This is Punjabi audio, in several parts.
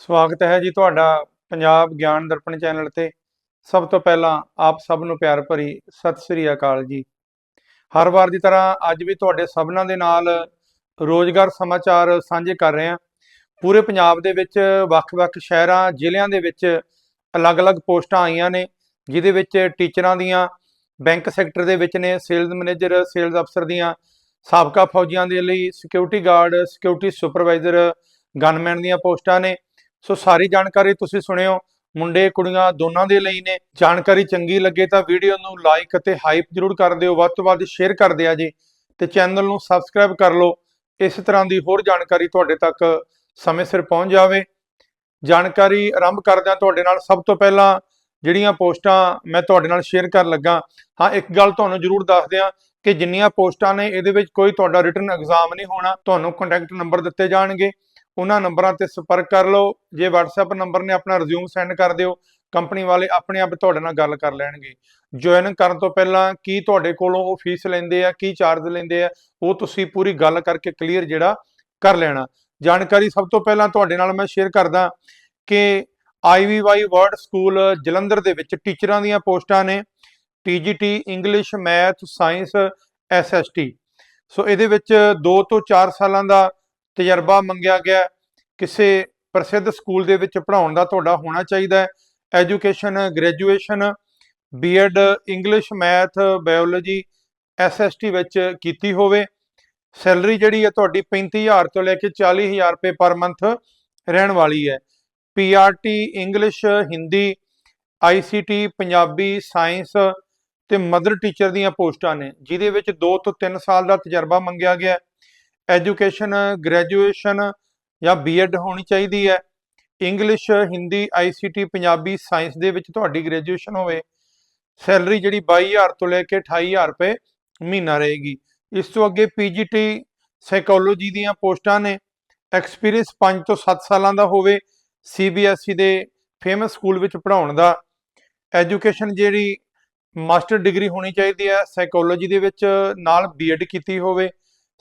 ਸਵਾਗਤ ਹੈ ਜੀ ਤੁਹਾਡਾ ਪੰਜਾਬ ਗਿਆਨ ਦਰਪਣ ਚੈਨਲ ਤੇ। ਸਭ ਤੋਂ ਪਹਿਲਾਂ ਆਪ ਸਭ ਨੂੰ ਪਿਆਰ ਭਰੀ ਸਤਿ ਸ੍ਰੀ ਅਕਾਲ ਜੀ। ਹਰ ਵਾਰ ਦੀ ਤਰ੍ਹਾਂ ਅੱਜ ਵੀ ਤੁਹਾਡੇ ਸਭਨਾਂ ਦੇ ਨਾਲ ਰੋਜ਼ਗਾਰ ਸਮਾਚਾਰ ਸਾਂਝੇ ਕਰ ਰਹੇ ਹਾਂ। ਪੂਰੇ ਪੰਜਾਬ ਦੇ ਵਿੱਚ ਵੱਖ-ਵੱਖ ਸ਼ਹਿਰਾਂ, ਜ਼ਿਲ੍ਹਿਆਂ ਦੇ ਵਿੱਚ ਅਲੱਗ-ਅਲੱਗ ਪੋਸਟਾਂ ਆਈਆਂ ਨੇ, ਜਿਹਦੇ ਵਿੱਚ ਟੀਚਰਾਂ ਦੀਆਂ, ਬੈਂਕ ਸੈਕਟਰ ਦੇ ਵਿੱਚ ਨੇ, ਸੇਲਜ਼ ਮੈਨੇਜਰ, ਸੇਲਜ਼ ਅਫਸਰ ਦੀਆਂ, ਸਾਬਕਾ ਫੌਜੀਆਂ ਦੇ ਲਈ security guard security supervisor gunman ਦੀਆਂ ਪੋਸਟਾਂ ਨੇ। ਸੋ ਸਾਰੀ ਜਾਣਕਾਰੀ ਤੁਸੀਂ ਸੁਣਿਓ। ਮੁੰਡੇ, ਕੁੜੀਆਂ ਦੋਨਾਂ ਦੇ ਲਈ ਨੇ। ਜਾਣਕਾਰੀ ਚੰਗੀ ਲੱਗੇ ਤਾਂ ਵੀਡੀਓ ਨੂੰ ਲਾਈਕ ਅਤੇ ਹਾਈਪ ਜ਼ਰੂਰ ਕਰ ਦਿਓ। ਵੱਧ ਤੋਂ ਵੱਧ ਸ਼ੇਅਰ ਕਰ ਦਿਆ ਜੀ। ਤੇ ਚੈਨਲ ਨੂੰ ਸਬਸਕ੍ਰਾਈਬ ਕਰ ਲਓ। ਇਸ ਤਰ੍ਹਾਂ ਦੀ ਹੋਰ ਜਾਣਕਾਰੀ ਤੁਹਾਡੇ ਤੱਕ ਸਮੇਂ ਸਿਰ ਪਹੁੰਚ ਜਾਵੇ। ਜਾਣਕਾਰੀ ਆਰੰਭ ਕਰਦਿਆਂ ਤੁਹਾਡੇ ਨਾਲ ਸਭ ਤੋਂ ਪਹਿਲਾਂ ਜਿਹੜੀਆਂ ਪੋਸਟਾਂ ਮੈਂ ਤੁਹਾਡੇ ਨਾਲ ਸ਼ੇਅਰ ਕਰਨ ਲੱਗਾ, ਹਾਂ, ਇੱਕ ਗੱਲ ਤੁਹਾਨੂੰ ਜ਼ਰੂਰ ਦੱਸ ਦਿਆਂ ਕਿ ਜਿੰਨੀਆਂ ਪੋਸਟਾਂ ਨੇ, ਇਹਦੇ ਵਿੱਚ ਕੋਈ ਤੁਹਾਡਾ ਰਿਟਰਨ ਐਗਜ਼ਾਮ ਨਹੀਂ ਹੋਣਾ। ਤੁਹਾਨੂੰ ਕੰਟੈਕਟ ਨੰਬਰ ਦਿੱਤੇ ਜਾਣਗੇ। ਉਹਨਾਂ ਨੰਬਰਾਂ ਤੇ ਸੰਪਰਕ ਕਰ ਲਓ। ਜੇ WhatsApp ਨੰਬਰ ਨੇ ਆਪਣਾ ਰਿਜ਼ਿਊਮ ਸੈਂਡ ਕਰ ਦਿਓ ਕੰਪਨੀ ਵਾਲੇ ਆਪਣੇ ਆਪ ਤੁਹਾਡੇ ਨਾਲ ਗੱਲ ਕਰ ਲੈਣਗੇ। ਜੁਆਇਨ ਕਰਨ ਤੋਂ ਪਹਿਲਾਂ ਕੀ ਤੁਹਾਡੇ ਕੋਲੋਂ ਉਹ ਫੀਸ ਲੈਂਦੇ ਆ, ਕੀ ਚਾਰਜ ਲੈਂਦੇ ਆ, ਉਹ ਤੁਸੀਂ ਪੂਰੀ ਗੱਲ ਕਰਕੇ ਕਲੀਅਰ ਜਿਹੜਾ ਕਰ ਲੈਣਾ। ਜਾਣਕਾਰੀ ਸਭ ਤੋਂ ਪਹਿਲਾਂ ਤੁਹਾਡੇ ਨਾਲ ਮੈਂ ਸ਼ੇਅਰ ਕਰਦਾ ਕਿ IVY ਵਰਡ ਸਕੂਲ ਜਲੰਧਰ ਦੇ ਵਿੱਚ ਟੀਚਰਾਂ ਦੀਆਂ ਪੋਸਟਾਂ ਨੇ TGT English math science SST so ਇਹਦੇ ਵਿੱਚ 2 ਤੋਂ 4 ਸਾਲਾਂ ਦਾ ਤਜਰਬਾ ਮੰਗਿਆ ਗਿਆ। ਕਿਸੇ ਪ੍ਰਸਿੱਧ ਸਕੂਲ ਦੇ ਵਿੱਚ ਪੜ੍ਹਾਉਣ ਦਾ ਤੁਹਾਡਾ ਹੋਣਾ ਚਾਹੀਦਾ ਹੈ। Education graduation BEd English math biology SST ਵਿੱਚ ਕੀਤੀ ਹੋਵੇ। ਸੈਲਰੀ ਜਿਹੜੀ ਹੈ ਤੁਹਾਡੀ 35000 ਤੋਂ ਲੈ ਕੇ 40000 ਰੁਪਏ ਪਰ ਮੰਥ ਰਹਿਣ ਵਾਲੀ ਹੈ। PRT English Hindi ICT Punjabi science ਤੇ ਮਦਰ ਟੀਚਰ ਦੀਆਂ ਪੋਸਟਾਂ ਨੇ, ਜਿਹਦੇ ਵਿੱਚ 2 ਤੋਂ 3 ਸਾਲ ਦਾ ਤਜਰਬਾ ਮੰਗਿਆ ਗਿਆ ਐਜੂਕੇਸ਼ਨ ਗ੍ਰੈਜੂਏਸ਼ਨ ਜਾਂ ਬੀਐਡ ਹੋਣੀ ਚਾਹੀਦੀ ਹੈ। English Hindi ICT Punjabi science ਦੇ ਵਿੱਚ ਤੁਹਾਡੀ ਗ੍ਰੈਜੂਏਸ਼ਨ ਹੋਵੇ। ਸੈਲਰੀ ਜਿਹੜੀ 22000 ਤੋਂ ਲੈ ਕੇ 28000 ਰੁਪਏ ਮਹੀਨਾ ਰਹੇਗੀ। ਇਸ ਤੋਂ ਅੱਗੇ ਪੀਜੀਟੀ ਸਾਈਕੋਲੋਜੀ ਦੀਆਂ ਪੋਸਟਾਂ ਨੇ। ਐਕਸਪੀਰੀਅੰਸ 5 ਤੋਂ 7 ਸਾਲਾਂ ਦਾ ਹੋਵੇ ਸੀਬੀਐਸਈ ਦੇ ਫੇਮਸ ਸਕੂਲ ਵਿੱਚ ਪੜ੍ਹਾਉਣ ਦਾ। ਐਜੂਕੇਸ਼ਨ ਜਿਹੜੀ ਮਾਸਟਰ ਡਿਗਰੀ ਹੋਣੀ ਚਾਹੀਦੀ ਹੈ। ਸਾਈਕੋਲੋਜੀ ਦੇ ਵਿੱਚ ਨਾਲ ਬੀਐਡ ਕੀਤੀ ਹੋਵੇ।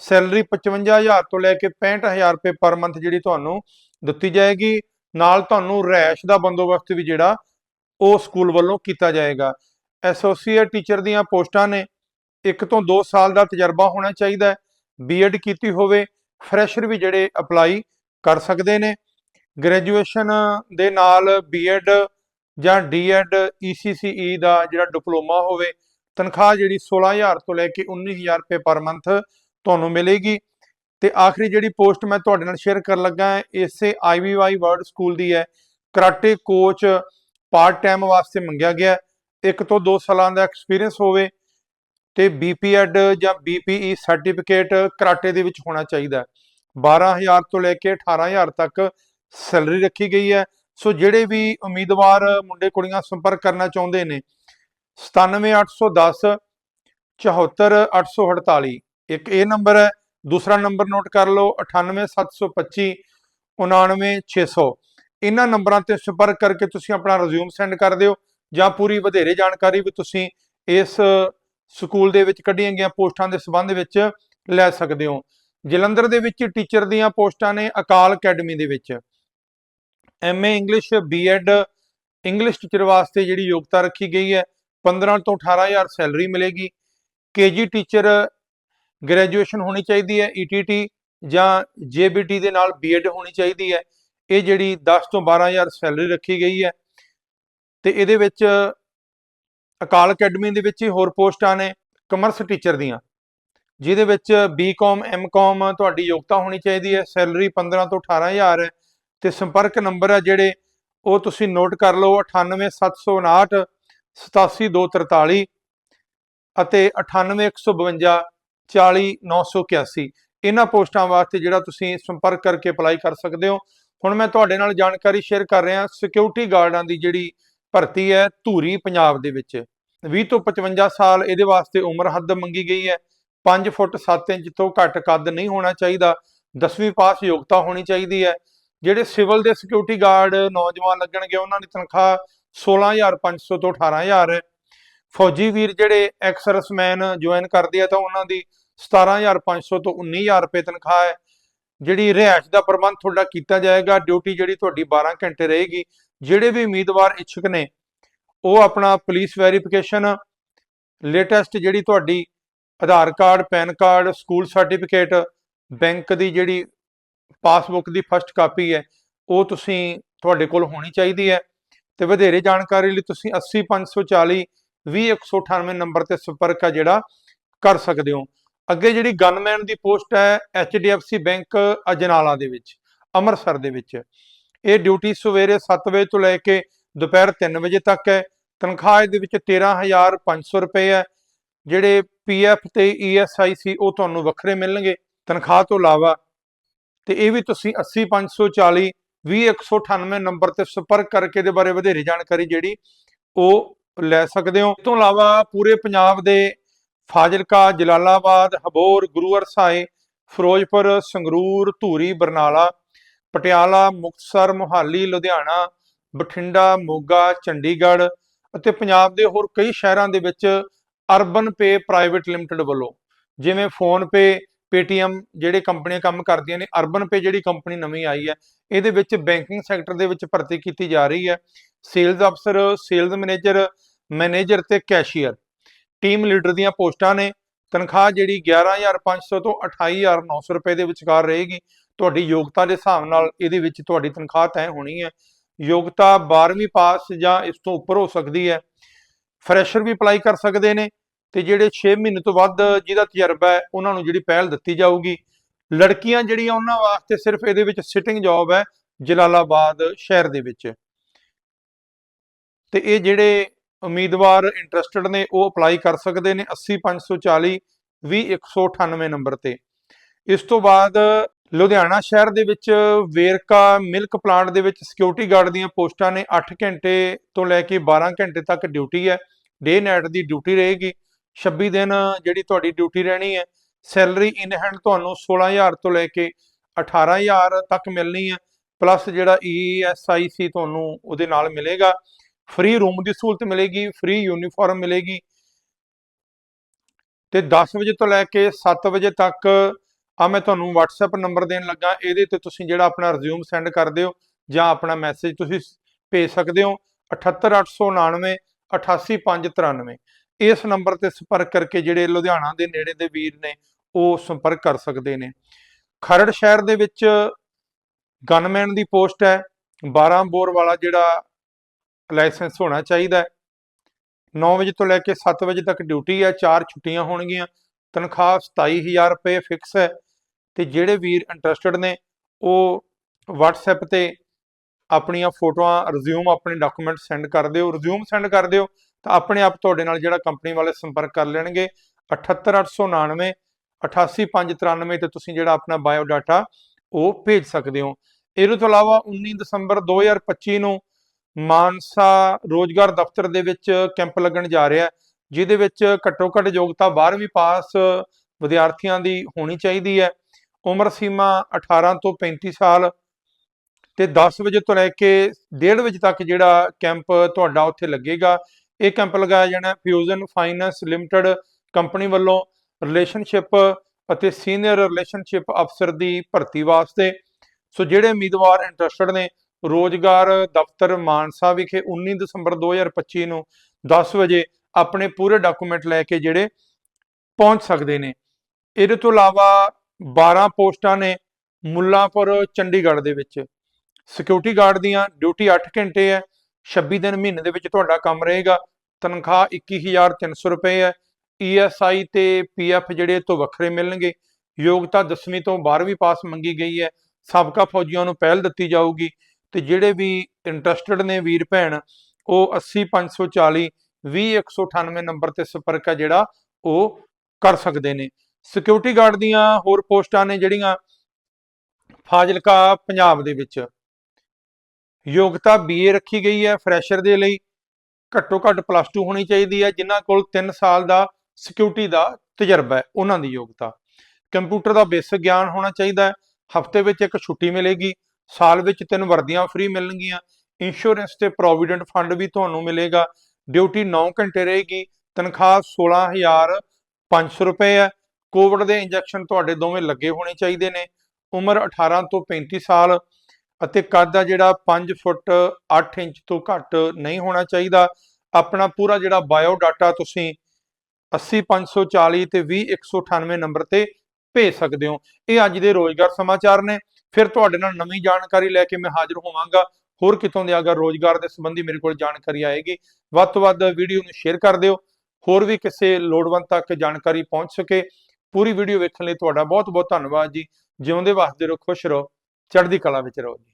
ਸੈਲਰੀ 55000 ਤੋਂ ਲੈ ਕੇ 65000 ਰੁਪਏ ਪਰ ਮੰਥ ਜਿਹੜੀ ਤੁਹਾਨੂੰ ਦਿੱਤੀ ਜਾਏਗੀ। ਨਾਲ ਤੁਹਾਨੂੰ ਰੈਸ਼ ਦਾ ਬੰਦੋਬਸਤ ਵੀ ਜਿਹੜਾ ਉਹ ਸਕੂਲ ਵੱਲੋਂ ਕੀਤਾ ਜਾਏਗਾ। ਐਸੋਸੀਏਟ ਟੀਚਰ ਦੀਆਂ ਪੋਸਟਾਂ ਨੇ, ਇੱਕ ਤੋਂ 2 ਸਾਲ ਦਾ ਤਜਰਬਾ ਹੋਣਾ ਚਾਹੀਦਾ ਹੈ। ਬੀਐਡ ਕੀਤੀ ਹੋਵੇ, ਫਰੈਸ਼ਰ ਵੀ ਜਿਹੜੇ ਅਪਲਾਈ ਕਰ ਸਕਦੇ ਨੇ। ਗ੍ਰੈਜੂਏਸ਼ਨ ਦੇ ਨਾਲ ਬੀਐਡ ਜਾਂ ਡੀਐਡ ਈਸੀਸੀਈ ਦਾ ਜਿਹੜਾ ਡਿਪਲੋਮਾ ਹੋਵੇ, ਤਨਖਾਹ ਜਿਹੜੀ 16000 ਤੋਂ ਲੈ ਕੇ 19000 ਰੁਪਏ ਪਰ ਮੰਥ ਤੁਹਾਨੂੰ ਮਿਲੇਗੀ। ਤੇ ਆਖਰੀ ਜਿਹੜੀ ਪੋਸਟ ਮੈਂ ਤੁਹਾਡੇ ਨਾਲ ਸ਼ੇਅਰ ਕਰਨ ਲੱਗਾ ਹੈ, ਇਸੇ ਆਈਵੀਵਾਈ ਵਰਡ ਸਕੂਲ ਦੀ ਹੈ। ਕਰਾਟੇ ਕੋਚ ਪਾਰਟ ਟਾਈਮ ਵਾਸਤੇ ਮੰਗਿਆ ਗਿਆ ਇੱਕ ਤੋਂ 2 ਸਾਲਾਂ ਦਾ ਐਕਸਪੀਰੀਅੰਸ ਹੋਵੇ ਤੇ ਬੀਪੀਐਡ ਜਾਂ ਬੀਪੀਈ ਸਰਟੀਫਿਕੇਟ ਕਰਾਟੇ ਦੇ ਵਿੱਚ ਹੋਣਾ ਚਾਹੀਦਾ ਹੈ। 12000 ਤੋਂ ਲੈ ਕੇ 18000 ਤੱਕ ਸੈਲਰੀ ਰੱਖੀ ਗਈ ਹੈ। ਸੋ ਜਿਹੜੇ ਵੀ ਉਮੀਦਵਾਰ ਮੁੰਡੇ ਕੁੜੀਆਂ ਸੰਪਰਕ ਕਰਨਾ ਚਾਹੁੰਦੇ ਨੇ 97810 74848 ਇੱਕ ਇਹ ਨੰਬਰ ਹੈ, ਦੂਸਰਾ ਨੰਬਰ ਨੋਟ ਕਰ ਲਓ 98725 99600 ਇਹਨਾਂ ਨੰਬਰਾਂ ਤੇ ਸੰਪਰਕ ਕਰਕੇ ਤੁਸੀਂ ਆਪਣਾ ਰਿਜ਼ਿਊਮ ਸੈਂਡ ਕਰ ਦਿਓ, ਜਾਂ ਪੂਰੀ ਵਧੇਰੇ ਜਾਣਕਾਰੀ ਵੀ ਤੁਸੀਂ ਇਸ ਸਕੂਲ ਦੇ ਵਿੱਚ ਕੱਢੀਆਂ ਗਈਆਂ ਪੋਸਟਾਂ ਦੇ ਸੰਬੰਧ ਵਿੱਚ ਲੈ ਸਕਦੇ ਹੋ। ਜਲੰਧਰ ਦੇ ਵਿੱਚ ਟੀਚਰ ਦੀਆਂ ਪੋਸਟਾਂ ਨੇ ਅਕਾਲ ਅਕੈਡਮੀ ਦੇ ਵਿੱਚ। MA English BEd English teacher ਵਾਸਤੇ ਜਿਹੜੀ ਯੋਗਤਾ ਰੱਖੀ ਗਈ ਹੈ 15 ਤੋਂ 18000 ਸੈਲਰੀ ਮਿਲੇਗੀ। ਕੇਜੀ ਟੀਚਰ ਗ੍ਰੈਜੂਏਸ਼ਨ ਹੋਣੀ ਚਾਹੀਦੀ ਹੈ ਈਟੀਟੀ ਜਾਂ ਜੇਬੀਟੀ ਦੇ ਨਾਲ ਬੀਐਡ ਹੋਣੀ ਚਾਹੀਦੀ ਹੈ। ਇਹ ਜਿਹੜੀ 10 ਤੋਂ 12000 ਸੈਲਰੀ ਰੱਖੀ ਗਈ ਹੈ ਤੇ ਇਹਦੇ ਵਿੱਚ ਅਕਾਲ ਅਕੈਡਮੀ ਦੇ ਵਿੱਚ ਹੀ ਹੋਰ ਪੋਸਟਾਂ ਨੇ, ਕਮਰਸ ਟੀਚਰ ਦੀਆਂ। ਜਿਹਦੇ ਵਿੱਚ ਬੀਕਾਮ ਐਮਕਾਮ ਤੁਹਾਡੀ ਯੋਗਤਾ ਹੋਣੀ ਚਾਹੀਦੀ ਹੈ, ਸੈਲਰੀ 15 ਤੋਂ 18000 ਹੈ ਤੇ ਸੰਪਰਕ ਨੰਬਰ ਹੈ ਜਿਹੜੇ, ਉਹ ਤੁਸੀਂ ਨੋਟ ਕਰ ਲਓ 98759 87243 ਅਤੇ 98152 40981 ਇਹਨਾਂ ਪੋਸਟਾਂ ਵਾਸਤੇ ਜਿਹੜਾ ਤੁਸੀਂ ਸੰਪਰਕ ਕਰਕੇ ਅਪਲਾਈ ਕਰ ਸਕਦੇ ਹੋ। ਹੁਣ ਮੈਂ ਤੁਹਾਡੇ ਨਾਲ ਜਾਣਕਾਰੀ ਸ਼ੇਅਰ ਕਰ ਰਿਹਾ। ਸਿਕਿਉਰਿਟੀ ਗਾਰਡਾਂ ਦੀ ਜਿਹੜੀ ਭਰਤੀ ਹੈ ਧੂਰੀ ਪੰਜਾਬ ਦੇ ਵਿੱਚ। 20 ਤੋਂ 55 ਸਾਲ ਇਹਦੇ ਵਾਸਤੇ ਉਮਰ ਹੱਦ ਮੰਗੀ ਗਈ ਹੈ। 5 ਫੁੱਟ 7 ਇੰਚ ਤੋਂ ਘੱਟ ਕੱਦ ਨਹੀਂ ਹੋਣਾ ਚਾਹੀਦਾ। 10ਵੀਂ ਪਾਸ ਯੋਗਤਾ ਹੋਣੀ ਚਾਹੀਦੀ ਹੈ। ਜਿਹੜੇ ਸਿਵਲ ਦੇ ਸਿਕਿਉਰਿਟੀ ਗਾਰਡ ਨੌਜਵਾਨ ਲੱਗਣਗੇ, ਉਹਨਾਂ ਦੀ ਤਨਖਾਹ 16500 ਤੋਂ 18000 ਹੈ। ਫੌਜੀ ਵੀਰ ਜਿਹੜੇ ਐਕਸਰਸਮੈਨ ਜੁਆਇਨ ਕਰਦੇ ਆ ਤਾਂ ਉਹਨਾਂ ਦੀ 17500 ਤੋਂ 19000 ਰੁਪਏ ਤਨਖਾਹ ਹੈ। ਜਿਹੜੀ ਰਿਹਾਇਸ਼ ਦਾ ਪ੍ਰਬੰਧ ਤੁਹਾਡਾ ਕੀਤਾ ਜਾਏਗਾ ਡਿਊਟੀ ਜਿਹੜੀ ਤੁਹਾਡੀ 12 ਘੰਟੇ ਰਹੇਗੀ। ਜਿਹੜੇ ਵੀ ਉਮੀਦਵਾਰ ਇੱਛੁਕ ਨੇ, ਉਹ ਆਪਣਾ ਪੁਲਿਸ ਵੈਰੀਫਿਕੇਸ਼ਨ ਲੇਟੈਸਟ ਜਿਹੜੀ ਤੁਹਾਡੀ Aadhaar card, PAN card school certificate bank ਦੀ ਜਿਹੜੀ ਪਾਸਬੁੱਕ ਦੀ ਫਸਟ ਕਾਪੀ ਹੈ, ਉਹ ਤੁਸੀਂ ਤੁਹਾਡੇ ਕੋਲ ਹੋਣੀ ਚਾਹੀਦੀ ਹੈ। ਤੇ ਵਧੇਰੇ ਜਾਣਕਾਰੀ ਲਈ ਤੁਸੀਂ 80540 20198 ਨੰਬਰ ਤੇ ਸੰਪਰਕ ਆ ਜਿਹੜਾ, ਕਰ ਸਕਦੇ ਹੋ। ਅੱਗੇ ਜਿਹੜੀ ਗਨਮੈਨ ਦੀ ਪੋਸਟ ਹੈ HDFC ਬੈਂਕ ਅਜਨਾਲਾ ਦੇ ਵਿੱਚ, ਅੰਮ੍ਰਿਤਸਰ ਦੇ ਵਿੱਚ। ਇਹ ਡਿਊਟੀ ਸਵੇਰੇ 7 ਵਜੇ ਤੋਂ ਲੈ ਕੇ ਦੁਪਹਿਰ 3 ਵਜੇ ਤੱਕ ਹੈ। ਤਨਖਾਹ ਇਹਦੇ ਵਿੱਚ 13500 ਰੁਪਏ ਹੈ। ਜਿਹੜੇ ਪੀਐਫ ਤੇ ESI ਸੀ, ਉਹ ਤੁਹਾਨੂੰ ਵੱਖਰੇ ਮਿਲਣਗੇ। ਤਨਖਾਹ ਤੋਂ ਇਲਾਵਾ ਤੇ ਇਹ ਵੀ ਤੁਸੀਂ 80540 20198 ਨੰਬਰ ਤੇ ਸੰਪਰਕ ਕਰਕੇ ਦੇ ਬਾਰੇ ਵਧੇਰੇ ਜਾਣਕਾਰੀ ਜਿਹੜੀ ਉਹ ਲੈ ਸਕਦੇ ਹੋ। ਇਸ ਤੋਂ ਇਲਾਵਾ ਪੂਰੇ ਪੰਜਾਬ ਦੇ ਫਾਜ਼ਿਲਕਾ, ਜਲਾਲਾਬਾਦ, ਹਬੋਰ ਗੁਰੂਵਰ ਸਾਹਿਬ ਫਿਰੋਜ਼ਪੁਰ, ਸੰਗਰੂਰ, ਧੂਰੀ, ਬਰਨਾਲਾ, ਪਟਿਆਲਾ, ਮੁਕਤਸਰ, ਮੁਹਾਲੀ, ਲੁਧਿਆਣਾ, ਬਠਿੰਡਾ, ਮੋਗਾ, ਚੰਡੀਗੜ੍ਹ ਅਤੇ ਪੰਜਾਬ ਦੇ ਹੋਰ ਕਈ ਸ਼ਹਿਰਾਂ ਦੇ ਵਿੱਚ ਅਰਬਨ ਪੇ ਪ੍ਰਾਈਵੇਟ ਲਿਮਟਿਡ ਵੱਲੋਂ ਜਿਵੇਂ ਫੋਨ ਪੇ ਪੇਟੀਐਮ ਜਿਹੜੇ ਕੰਪਨੀਆਂ ਕੰਮ ਕਰਦੀਆਂ ਨੇ, ਅਰਬਨ ਪੇ ਜਿਹੜੀ ਕੰਪਨੀ ਨਵੀਂ ਆਈ ਹੈ, ਇਹਦੇ ਵਿੱਚ ਬੈਂਕਿੰਗ ਸੈਕਟਰ ਦੇ ਵਿੱਚ ਭਰਤੀ ਕੀਤੀ ਜਾ ਰਹੀ ਹੈ। ਸੇਲਜ਼ ਅਫਸਰ, ਸੇਲਜ਼ ਮੈਨੇਜਰ ਮੈਨੇਜਰ ਤੇ ਕੈਸ਼ੀਅਰ। ਟੀਮ ਲੀਡਰ ਦੀਆਂ ਪੋਸਟਾਂ ਨੇ ਤਨਖਾਹ ਜਿਹੜੀ 11500 ਤੋਂ 28900 ਰੁਪਏ ਦੇ ਵਿਚਕਾਰ ਰਹੇਗੀ। ਤੁਹਾਡੀ ਯੋਗਤਾ ਦੇ ਹਿਸਾਬ ਨਾਲ ਇਹਦੇ ਵਿੱਚ ਤੁਹਾਡੀ ਤਨਖਾਹ ਤੈਅ ਹੋਣੀ ਹੈ। ਯੋਗਤਾ 12ਵੀਂ ਪਾਸ ਜਾਂ ਇਸ ਤੋਂ ਉੱਪਰ ਹੋ ਸਕਦੀ ਹੈ। ਫਰੈਸ਼ਰ ਵੀ ਅਪਲਾਈ ਕਰ ਸਕਦੇ ਨੇ ਤੇ ਜਿਹੜੇ 6 ਮਹੀਨੇ ਤੋਂ ਵੱਧ ਜਿਹਦਾ ਤਜਰਬਾ ਹੈ, ਉਹਨਾਂ ਨੂੰ ਜਿਹੜੀ ਪਹਿਲ ਦਿੱਤੀ ਜਾਊਗੀ। ਲੜਕੀਆਂ ਜਿਹੜੀਆਂ ਉਹਨਾਂ ਵਾਸਤੇ ਸਿਰਫ ਇਹਦੇ ਵਿੱਚ ਸਿਟਿੰਗ ਜੌਬ ਹੈ ਜਲਾਲਾਬਾਦ ਸ਼ਹਿਰ ਦੇ ਵਿੱਚ। ਤੇ ਇਹ ਜਿਹੜੇ ਉਮੀਦਵਾਰ ਇੰਟਰਸਟਡ ਨੇ, ਉਹ ਅਪਲਾਈ ਕਰ ਸਕਦੇ ਨੇ 80540 20198 ਨੰਬਰ ਤੇ। ਇਸ ਤੋਂ ਬਾਅਦ ਲੁਧਿਆਣਾ ਸ਼ਹਿਰ ਦੇ ਵਿੱਚ ਵੇਰਕਾ ਮਿਲਕ ਪਲਾਂਟ ਦੇ ਵਿੱਚ ਸਿਕਿਉਰਿਟੀ ਗਾਰਡ ਦੀਆਂ ਪੋਸਟਾਂ ਨੇ। 8 ਘੰਟੇ ਤੋਂ ਲੈ ਕੇ 12 ਘੰਟੇ ਤੱਕ ਡਿਊਟੀ ਹੈ। ਡੇ ਨਾਈਟ ਦੀ ਡਿਊਟੀ ਰਹੇਗੀ। 26 ਦਿਨ ਜਿਹੜੀ ਤੁਹਾਡੀ ਡਿਊਟੀ ਰਹਿਣੀ ਹੈ ਸੈਲਰੀ ਇਨ ਹੈਂਡ ਤੁਹਾਨੂੰ 16000 ਤੋਂ ਲੈ ਕੇ 18000 ਤੱਕ ਮਿਲਣੀ ਹੈ। ਪਲੱਸ ਜਿਹੜਾ ESI ਸੀ ਤੁਹਾਨੂੰ ਉਹਦੇ ਨਾਲ ਮਿਲੇਗਾ। ਫ੍ਰੀ ਰੂਮ ਦੀ ਸਹੂਲਤ ਮਿਲੇਗੀ, ਫ੍ਰੀ ਯੂਨੀਫਾਰਮ ਮਿਲੇਗੀ। ਤੇ 10 ਵਜੇ ਤੋਂ ਲੈ ਕੇ 7 ਵਜੇ ਤੱਕ ਆ ਮੈਂ ਤੁਹਾਨੂੰ WhatsApp ਨੰਬਰ ਦੇਣ ਲੱਗਾ, ਇਹਦੇ ਤੇ ਤੁਸੀਂ ਜਿਹੜਾ ਆਪਣਾ ਰਿਜ਼ਿਊਮ ਸੈਂਡ ਕਰ ਦਿਓ ਜਾਂ ਆਪਣਾ ਮੈਸੇਜ ਤੁਸੀਂ ਭੇਜ ਸਕਦੇ ਹੋ 78899 88593 ਇਸ ਨੰਬਰ ਤੇ ਸੰਪਰਕ ਕਰਕੇ ਜਿਹੜੇ ਲੁਧਿਆਣਾ ਦੇ ਨੇੜੇ ਦੇ ਵੀਰ ਨੇ, ਉਹ ਸੰਪਰਕ ਕਰ ਸਕਦੇ ਨੇ। ਖਰੜ ਸ਼ਹਿਰ ਦੇ ਵਿੱਚ ਗਨਮੈਨ ਦੀ ਪੋਸਟ ਹੈ 12 ਬੋਰ ਵਾਲਾ ਜਿਹੜਾ ਲਾਇਸੈਂਸ ਹੋਣਾ ਚਾਹੀਦਾ ਹੈ। 9 ਵਜੇ ਤੋਂ ਲੈ ਕੇ 7 ਵਜੇ ਤੱਕ ਡਿਊਟੀ ਹੈ, ਚਾਰ ਛੁੱਟੀਆਂ ਹੋਣਗੀਆਂ, ਤਨਖਾਹ 27000 ਰੁਪਏ ਫਿਕਸ ਹੈ ਤੇ ਜਿਹੜੇ ਵੀਰ ਇੰਟਰਸਟਡ ਨੇ ਉਹ WhatsApp ਤੇ ਆਪਣੀਆਂ ਫੋਟੋਆਂ ਰਿਜ਼ਿਊਮ ਆਪਣੇ ਡਾਕੂਮੈਂਟ ਸੈਂਡ ਕਰ ਦਿਓ। ਰਿਜ਼ਿਊਮ ਸੈਂਡ ਕਰ ਦਿਓ ਤਾਂ ਆਪਣੇ ਆਪ ਤੁਹਾਡੇ ਨਾਲ ਜਿਹੜਾ ਕੰਪਨੀ ਵਾਲੇ ਸੰਪਰਕ ਕਰ ਲੈਣਗੇ। 78899 88593 ਤੇ ਤੁਸੀਂ ਜਿਹੜਾ ਆਪਣਾ ਬਾਇਓ ਡਾਟਾ ਉਹ ਭੇਜ ਸਕਦੇ ਹੋ। ਇਹਦੇ ਤੋਂ ਇਲਾਵਾ 19 ਦਸੰਬਰ 2025 ਨੂੰ ਮਾਨਸਾ ਰੋਜ਼ਗਾਰ ਦਫ਼ਤਰ ਦੇ ਵਿੱਚ ਕੈਂਪ ਲੱਗਣ ਜਾ ਰਿਹਾ ਜਿਹਦੇ ਵਿੱਚ ਘੱਟੋ ਘੱਟ ਯੋਗਤਾ 12ਵੀਂ ਪਾਸ ਵਿਦਿਆਰਥੀਆਂ ਦੀ ਹੋਣੀ ਚਾਹੀਦੀ ਹੈ। ਉਮਰ ਸੀਮਾ 18 ਤੋਂ 35 ਸਾਲ ਤੇ 10 ਵਜੇ ਤੋਂ ਲੈ ਕੇ 1:30 ਵਜੇ ਤੱਕ ਜਿਹੜਾ ਕੈਂਪ ਤੁਹਾਡਾ ਉੱਥੇ ਲੱਗੇਗਾ। ਇਹ ਕੈਂਪ ਲਗਾਇਆ ਜਾਣਾ ਫਿਊਜ਼ਨ ਫਾਈਨੈਂਸ ਲਿਮਟਿਡ ਕੰਪਨੀ ਵੱਲੋਂ ਰਿਲੇਸ਼ਨਸ਼ਿਪ ਅਤੇ ਸੀਨੀਅਰ ਰਿਲੇਸ਼ਨਸ਼ਿਪ ਅਫਸਰ ਦੀ ਭਰਤੀ ਵਾਸਤੇ। ਸੋ ਜਿਹੜੇ ਉਮੀਦਵਾਰ ਇੰਟਰਸਟਡ ਨੇ ਰੋਜ਼ਗਾਰ ਦਫ਼ਤਰ ਮਾਨਸਾ ਵਿਖੇ 19 ਦਸੰਬਰ 2025 ਨੂੰ 10 ਵਜੇ ਆਪਣੇ ਪੂਰੇ ਡਾਕੂਮੈਂਟ ਲੈ ਕੇ ਜਿਹੜੇ ਪਹੁੰਚ ਸਕਦੇ ਨੇ। ਇਹਦੇ ਤੋਂ ਇਲਾਵਾ 12 ਪੋਸਟਾਂ ਨੇ ਮੁੱਲਾਂਪੁਰ, ਚੰਡੀਗੜ੍ਹ ਦੇ ਵਿੱਚ। ਸਿਕਿਉਰਿਟੀ ਗਾਰਡ ਦੀਆਂ ਡਿਊਟੀ 8 ਘੰਟੇ ਹੈ 26 ਦਿਨ ਮਹੀਨੇ ਦੇ ਵਿੱਚ ਤੁਹਾਡਾ ਕੰਮ ਰਹੇਗਾ। ਤਨਖਾਹ 21300 ਰੁਪਏ ਹੈ ESI ਤੇ PF ਜਿਹੜੇ ਤੋਂ ਵੱਖਰੇ ਮਿਲਣਗੇ। ਯੋਗਤਾ 10ਵੀਂ ਤੋਂ 12ਵੀਂ ਪਾਸ ਮੰਗੀ ਗਈ ਹੈ ਸਾਬਕਾ ਫੌਜੀਆਂ ਨੂੰ ਪਹਿਲ ਦਿੱਤੀ ਜਾਊਗੀ। ਤੇ ਜਿਹੜੇ ਵੀ ਇੰਟਰਸਟਡ ਨੇ ਵੀਰ ਭੈਣ, ਉਹ 80540 20198 ਨੰਬਰ ਤੇ ਸੰਪਰਕ ਹੈ ਜਿਹੜਾ ਉਹ ਕਰ ਸਕਦੇ ਨੇ। ਸਿਕਿਉਰਿਟੀ ਗਾਰਡ ਦੀਆਂ ਹੋਰ ਪੋਸਟਾਂ ਨੇ ਜਿਹੜੀਆਂ ਫਾਜ਼ਿਲਕਾ, ਪੰਜਾਬ ਦੇ ਵਿੱਚ। ਯੋਗਤਾ BA ਰੱਖੀ ਗਈ ਹੈ ਫਰੈਸ਼ਰ ਦੇ ਲਈ। ਘੱਟੋ ਘੱਟ ਪਲੱਸ 2 ਹੋਣੀ ਚਾਹੀਦੀ ਹੈ, ਜਿਨ੍ਹਾਂ ਕੋਲ 3 ਸਾਲ ਦਾ ਸਿਕਿਉਰਿਟੀ ਦਾ ਤਜਰਬਾ ਹੈ, ਉਹਨਾਂ ਦੀ ਯੋਗਤਾ। ਕੰਪਿਊਟਰ ਦਾ ਬੇਸਿਕ ਗਿਆਨ ਹੋਣਾ ਚਾਹੀਦਾ ਹੈ। ਹਫ਼ਤੇ ਵਿੱਚ ਇੱਕ ਛੁੱਟੀ ਮਿਲੇਗੀ। ਸਾਲ ਵਿੱਚ ਤਿੰਨ ਵਰਦੀਆਂ ਫ੍ਰੀ ਮਿਲਣਗੀਆਂ। ਇੰਸ਼ੋਰੈਂਸ ਤੇ ਪ੍ਰੋਵੀਡੈਂਟ ਫੰਡ ਵੀ ਤੁਹਾਨੂੰ ਮਿਲੇਗਾ। ਡਿਊਟੀ 9 ਘੰਟੇ ਰਹੇਗੀ। ਤਨਖਾਹ 16500 ਰੁਪਏ ਹੈ। ਕੋਵਿਡ ਦੇ ਇੰਜੈਕਸ਼ਨ ਤੁਹਾਡੇ ਦੋਵੇਂ ਲੱਗੇ ਹੋਣੇ ਚਾਹੀਦੇ ਨੇ। ਉਮਰ 18 ਤੋਂ 35 ਸਾਲ ਅਤੇ ਕੱਦ ਆ ਜਿਹੜਾ 5 ਫੁੱਟ 8 ਇੰਚ ਤੋਂ ਘੱਟ ਨਹੀਂ ਹੋਣਾ ਚਾਹੀਦਾ। ਆਪਣਾ ਪੂਰਾ ਜਿਹੜਾ ਬਾਇਓ ਡਾਟਾ ਤੁਸੀਂ 80540 ਤੇ 20198 ਨੰਬਰ ਤੇ ਭੇਜ ਸਕਦੇ ਹੋ। ਇਹ ਅੱਜ ਦੇ ਰੋਜ਼ਗਾਰ ਸਮਾਚਾਰ ਨੇ। ਫਿਰ ਤੁਹਾਡੇ ਨਾਲ ਨਵੀਂ ਜਾਣਕਾਰੀ ਲੈ ਕੇ ਮੈਂ ਹਾਜ਼ਰ ਹੋਵਾਂਗਾ। ਹੋਰ ਕਿਤੋਂ ਦੇ ਅਗਰ ਰੋਜ਼ਗਾਰ ਦੇ ਸੰਬੰਧੀ ਮੇਰੇ ਕੋਲ ਜਾਣਕਾਰੀ ਆਏਗੀ, ਵੱਧ ਤੋਂ ਵੱਧ ਵੀਡੀਓ ਨੂੰ ਸ਼ੇਅਰ ਕਰ ਦਿਓ। ਹੋਰ ਵੀ ਕਿਸੇ ਲੋੜਵੰਦ ਤੱਕ ਜਾਣਕਾਰੀ ਪਹੁੰਚ ਸਕੇ। ਪੂਰੀ ਵੀਡੀਓ ਵੇਖਣ ਲਈ ਤੁਹਾਡਾ ਬਹੁਤ ਬਹੁਤ ਧੰਨਵਾਦ ਜੀ। ਜਿਉਂਦੇ ਵਸਦੇ ਰਹੋ, ਖੁਸ਼ ਰਹੋ। ਚੜ੍ਹਦੀ ਕਲਾ ਵਿੱਚ ਰਹੋ ਜੀ।